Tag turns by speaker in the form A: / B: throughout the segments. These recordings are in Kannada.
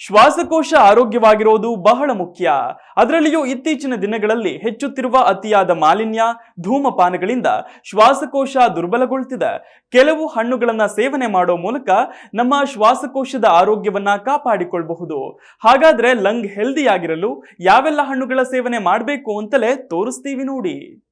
A: ಶ್ವಾಸಕೋಶ ಆರೋಗ್ಯವಾಗಿರೋದು ಬಹಳ ಮುಖ್ಯ. ಅದರಲ್ಲಿಯೂ ಇತ್ತೀಚಿನ ದಿನಗಳಲ್ಲಿ ಹೆಚ್ಚುತ್ತಿರುವ ಅತಿಯಾದ ಮಾಲಿನ್ಯ, ಧೂಮಪಾನಗಳಿಂದ ಶ್ವಾಸಕೋಶ ದುರ್ಬಲಗೊಳ್ತಿದೆ. ಕೆಲವು ಹಣ್ಣುಗಳನ್ನ ಸೇವನೆ ಮಾಡೋ ಮೂಲಕ ನಮ್ಮ ಶ್ವಾಸಕೋಶದ ಆರೋಗ್ಯವನ್ನ ಕಾಪಾಡಿಕೊಳ್ಳಬಹುದು ಹಾಗಾದ್ರೆ ಲಂಗ್ ಹೆಲ್ದಿ ಆಗಿರಲು ಯಾವೆಲ್ಲ ಹಣ್ಣುಗಳ ಸೇವನೆ ಮಾಡಬೇಕು ಅಂತಲೇ ತೋರಿಸ್ತೀವಿ ನೋಡಿ.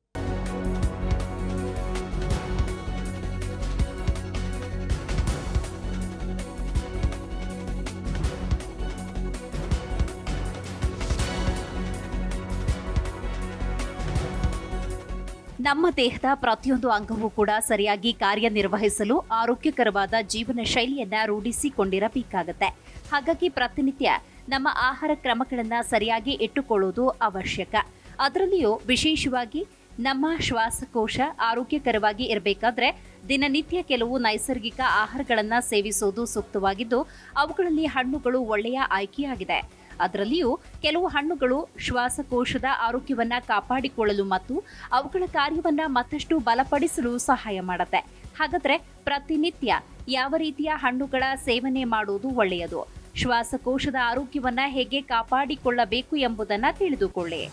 B: ನಮ್ಮ ದೇಹದ ಪ್ರತಿಯೊಂದು ಅಂಗವೂ ಕೂಡ ಸರಿಯಾಗಿ ಕಾರ್ಯನಿರ್ವಹಿಸಲು ಆರೋಗ್ಯಕರವಾದ ಜೀವನ ಶೈಲಿಯನ್ನ ರೂಢಿಸಿಕೊಂಡಿರಬೇಕಾಗತ್ತೆ. ಹಾಗಾಗಿ ಪ್ರತಿನಿತ್ಯ ನಮ್ಮ ಆಹಾರ ಕ್ರಮಗಳನ್ನ ಸರಿಯಾಗಿ ಇಟ್ಟುಕೊಳ್ಳುವುದು ಅವಶ್ಯಕ. ಅದರಲ್ಲಿಯೂ ವಿಶೇಷವಾಗಿ ನಮ್ಮ ಶ್ವಾಸಕೋಶ ಆರೋಗ್ಯಕರವಾಗಿ ಇರಬೇಕಾದ್ರೆ ದಿನನಿತ್ಯ ಕೆಲವು ನೈಸರ್ಗಿಕ ಆಹಾರಗಳನ್ನು ಸೇವಿಸುವುದು ಸೂಕ್ತವಾಗಿದ್ದು, ಅವುಗಳಲ್ಲಿ ಹಣ್ಣುಗಳು ಒಳ್ಳೆಯ ಆಯ್ಕೆಯಾಗಿದೆ. ಅದರಲ್ಲಿಯೂ ಕೆಲವು ಹಣ್ಣುಗಳು ಶ್ವಾಸಕೋಶದ ಆರೋಗ್ಯವನ್ನ ಕಾಪಾಡಿಕೊಳ್ಳಲು ಮತ್ತು ಅವುಗಳ ಕಾರ್ಯವನ್ನ ಮತ್ತಷ್ಟು ಬಲಪಡಿಸಲು ಸಹಾಯ ಮಾಡುತ್ತೆ. ಹಾಗಾದ್ರೆ ಪ್ರತಿನಿತ್ಯ ಯಾವ ರೀತಿಯ ಹಣ್ಣುಗಳ ಸೇವನೆ ಮಾಡುವುದು ಒಳ್ಳೆಯದು? ಶ್ವಾಸಕೋಶದ ಆರೋಗ್ಯವನ್ನ ಹೇಗೆ ಕಾಪಾಡಿಕೊಳ್ಳಬೇಕು ಎಂಬುದನ್ನ ತಿಳಿದುಕೊಳ್ಳಿ.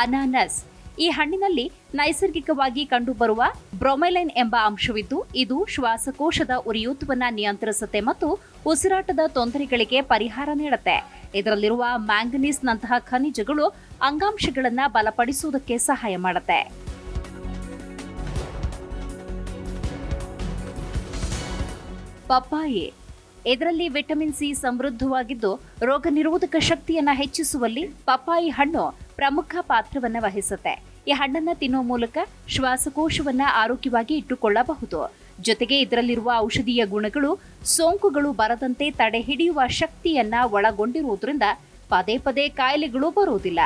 B: ಅನಾನಸ್. ಈ ಹಣ್ಣಿನಲ್ಲಿ ನೈಸರ್ಗಿಕವಾಗಿ ಕಂಡುಬರುವ ಬ್ರೊಮೆಲೈನ್ ಎಂಬ ಅಂಶವಿದ್ದು, ಇದು ಶ್ವಾಸಕೋಶದ ಉರಿಯೂತವನ್ನು ನಿಯಂತ್ರಿಸುತ್ತೆ ಮತ್ತು ಉಸಿರಾಟದ ತೊಂದರೆಗಳಿಗೆ ಪರಿಹಾರ ನೀಡುತ್ತೆ. ಇದರಲ್ಲಿರುವ ಮ್ಯಾಂಗನೀಸ್ನಂತಹ ಖನಿಜಗಳು ಅಂಗಾಂಶಗಳನ್ನು ಬಲಪಡಿಸುವುದಕ್ಕೆ ಸಹಾಯ ಮಾಡುತ್ತೆ. ಪಪ್ಪಾಯಿ. ಇದರಲ್ಲಿ ವಿಟಮಿನ್ ಸಿ ಸಮೃದ್ಧವಾಗಿದ್ದು ರೋಗ ನಿರೋಧಕ ಶಕ್ತಿಯನ್ನು ಹೆಚ್ಚಿಸುವಲ್ಲಿ ಪಪ್ಪಾಯಿ ಹಣ್ಣು ಪ್ರಮುಖ ಪಾತ್ರವನ್ನು ವಹಿಸುತ್ತೆ. ಈ ಹಣ್ಣನ್ನು ತಿನ್ನುವ ಮೂಲಕ ಶ್ವಾಸಕೋಶವನ್ನ ಆರೋಗ್ಯವಾಗಿ ಇಟ್ಟುಕೊಳ್ಳಬಹುದು. ಜೊತೆಗೆ ಇದರಲ್ಲಿರುವ ಔಷಧೀಯ ಗುಣಗಳು, ಸೋಂಕುಗಳು ಬರದಂತೆ ತಡೆ ಹಿಡಿಯುವ ಶಕ್ತಿಯನ್ನ ಒಳಗೊಂಡಿರುವುದರಿಂದ ಪದೇ ಪದೇ ಕಾಯಿಲೆಗಳು ಬರುವುದಿಲ್ಲ.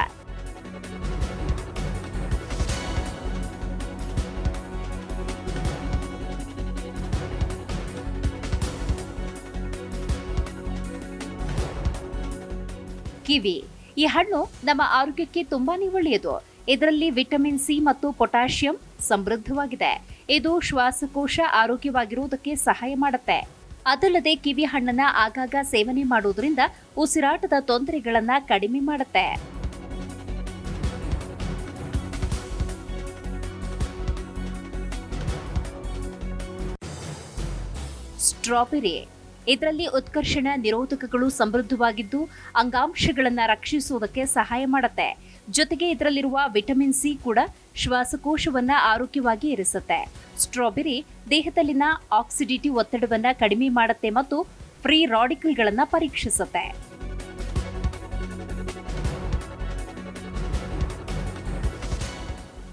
B: ಕಿವಿ ಈ ಹಣ್ಣು ನಮ್ಮ ಆರೋಗ್ಯಕ್ಕೆ ತುಂಬಾನೇ ಒಳ್ಳೆಯದು. ಇದರಲ್ಲಿ ವಿಟಮಿನ್ ಸಿ ಮತ್ತು ಪೊಟ್ಯಾಷಿಯಂ ಸಮೃದ್ಧವಾಗಿದೆ. ಇದು ಶ್ವಾಸಕೋಶ ಆರೋಗ್ಯವಾಗಿರುವುದಕ್ಕೆ ಸಹಾಯ ಮಾಡುತ್ತೆ. ಅದಲ್ಲದೆ ಕಿವಿ ಹಣ್ಣನ್ನ ಆಗಾಗ ಸೇವನೆ ಮಾಡುವುದರಿಂದ ಉಸಿರಾಟದ ತೊಂದರೆಗಳನ್ನ ಕಡಿಮೆ ಮಾಡುತ್ತೆ. ಸ್ಟ್ರಾಬೆರಿ ಇದರಲ್ಲಿ ಉತ್ಕರ್ಷಣ, ನಿರೋಧಕಗಳು ಸಮೃದ್ಧವಾಗಿದ್ದು ಅಂಗಾಂಶಗಳನ್ನು ರಕ್ಷಿಸುವುದಕ್ಕೆ ಸಹಾಯ ಮಾಡುತ್ತೆ. ಜೊತೆಗೆ ಇದರಲ್ಲಿರುವ ವಿಟಮಿನ್ ಸಿ ಕೂಡ ಶ್ವಾಸಕೋಶವನ್ನ ಆರೋಗ್ಯವಾಗಿ ಇರಿಸುತ್ತೆ. ಸ್ಟ್ರಾಬೆರಿ ದೇಹದಲ್ಲಿನ ಆಕ್ಸಿಡಿಟಿ ಒತ್ತಡವನ್ನು ಕಡಿಮೆ ಮಾಡುತ್ತೆ ಮತ್ತು ಫ್ರೀ ರಾಡಿಕಲ್ಗಳನ್ನು ಪರೀಕ್ಷಿಸುತ್ತೆ.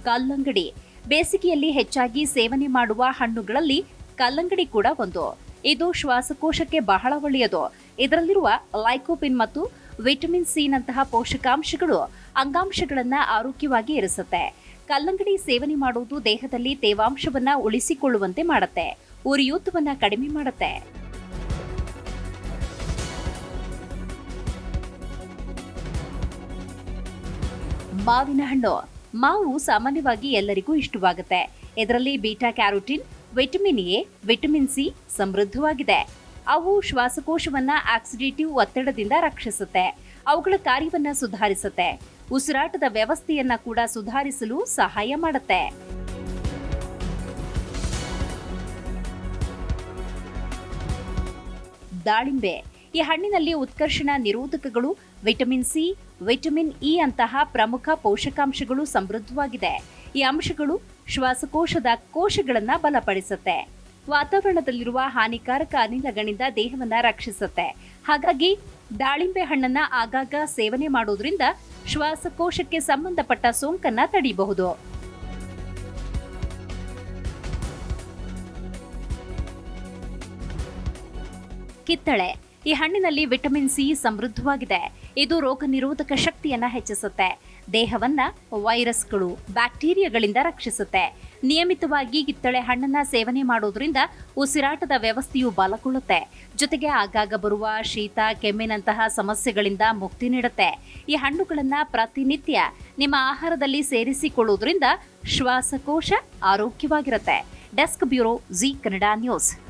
B: ಕಲ್ಲಂಗಡಿ. ಬೇಸಿಗೆಯಲ್ಲಿ ಹೆಚ್ಚಾಗಿ ಸೇವನೆ ಮಾಡುವ ಹಣ್ಣುಗಳಲ್ಲಿ ಕಲ್ಲಂಗಡಿ ಕೂಡ ಒಂದು. ಇದು ಶ್ವಾಸಕೋಶಕ್ಕೆ ಬಹಳ ಒಳ್ಳೆಯದು. ಇದರಲ್ಲಿರುವ ಲೈಕೋಪಿನ್ ಮತ್ತು ವಿಟಮಿನ್ ಸಿ ನಂತಹ ಪೋಷಕಾಂಶಗಳು ಅಂಗಾಂಶಗಳನ್ನು ಆರೋಗ್ಯವಾಗಿ ಇರಿಸುತ್ತೆ. ಕಲ್ಲಂಗಡಿ ಸೇವನೆ ಮಾಡುವುದು ದೇಹದಲ್ಲಿ ತೇವಾಂಶವನ್ನು ಉಳಿಸಿಕೊಳ್ಳುವಂತೆ ಮಾಡುತ್ತೆ. ಉರಿಯೂತವನ್ನು ಕಡಿಮೆ ಮಾಡುತ್ತೆ. ಮಾವಿನ ಹಣ್ಣು. ಮಾವು ಸಾಮಾನ್ಯವಾಗಿ ಎಲ್ಲರಿಗೂ ಇಷ್ಟವಾಗುತ್ತೆ. ಇದರಲ್ಲಿ beta carotene vitamin A, vitamin C ಸಮೃದ್ಧವಾಗಿದೆ. ಅವು ಶ್ವಾಸಕೋಶವನ್ನ ಆಕ್ಸಿಡೇಟಿವ್ ಒತ್ತಡದಿಂದ ರಕ್ಷಿಸುತ್ತೆ. ಅವುಗಳ ಕಾರ್ಯವನ್ನ ಸುಧಾರಿಸುತ್ತೆ. ಉಸಿರಾಟದ ವ್ಯವಸ್ಥೆಯನ್ನ ಕೂಡ ಸುಧಾರಿಸಲು ಸಹಾಯ ಮಾಡುತ್ತೆ. ದಾಳಿಂಬೆ. ಈ ಹಣ್ಣಿನಲ್ಲಿ ಉತ್ಕರ್ಷಣ ನಿರೋಧಕಗಳು ವಿಟಮಿನ್ ಸಿ, ವಿಟಮಿನ್ ಇ ಅಂತಹ ಪ್ರಮುಖ ಪೋಷಕಾಂಶಗಳು ಸಮೃದ್ಧವಾಗಿದೆ. ಈ ಅಂಶಗಳು ಶ್ವಾಸಕೋಶದ ಕೋಶಗಳನ್ನ ಬಲಪಡಿಸುತ್ತೆ. ವಾತಾವರಣದಲ್ಲಿರುವ ಹಾನಿಕಾರಕ ಅನಿಲಗಳಿಂದ ದೇಹವನ್ನ ರಕ್ಷಿಸುತ್ತೆ. ಹಾಗಾಗಿ ದಾಳಿಂಬೆ ಹಣ್ಣನ್ನ ಆಗಾಗ ಸೇವನೆ ಮಾಡೋದ್ರಿಂದ ಶ್ವಾಸಕೋಶಕ್ಕೆ ಸಂಬಂಧಪಟ್ಟ ಸೋಂಕನ್ನ ತಡೆಯಬಹುದು ಕಿತ್ತಳೆ. ಈ ಹಣ್ಣಿನಲ್ಲಿ ವಿಟಮಿನ್ ಸಿ ಸಮೃದ್ಧವಾಗಿದೆ. ಇದು ರೋಗ ನಿರೋಧಕ ಶಕ್ತಿಯನ್ನ ಹೆಚ್ಚಿಸುತ್ತೆ. ದೇಹವನ್ನ ವೈರಸ್ಗಳು, ಬ್ಯಾಕ್ಟೀರಿಯಾಗಳಿಂದ ರಕ್ಷಿಸುತ್ತೆ. ನಿಯಮಿತವಾಗಿ ಕಿತ್ತಳೆ ಹಣ್ಣನ್ನ ಸೇವನೆ ಮಾಡೋದ್ರಿಂದ ಉಸಿರಾಟದ ವ್ಯವಸ್ಥೆಯು ಬಲಗೊಳ್ಳುತ್ತೆ. ಜೊತೆಗೆ ಆಗಾಗ ಬರುವ ಶೀತ, ಕೆಮ್ಮಿನಂತಹ ಸಮಸ್ಯೆಗಳಿಂದ ಮುಕ್ತಿ ನೀಡುತ್ತೆ. ಈ ಹಣ್ಣುಗಳನ್ನ ಪ್ರತಿನಿತ್ಯ ನಿಮ್ಮ ಆಹಾರದಲ್ಲಿ ಸೇರಿಸಿಕೊಳ್ಳುವುದರಿಂದ ಶ್ವಾಸಕೋಶ ಆರೋಗ್ಯವಾಗಿರುತ್ತೆ. Desk bureau Zee Kannada news.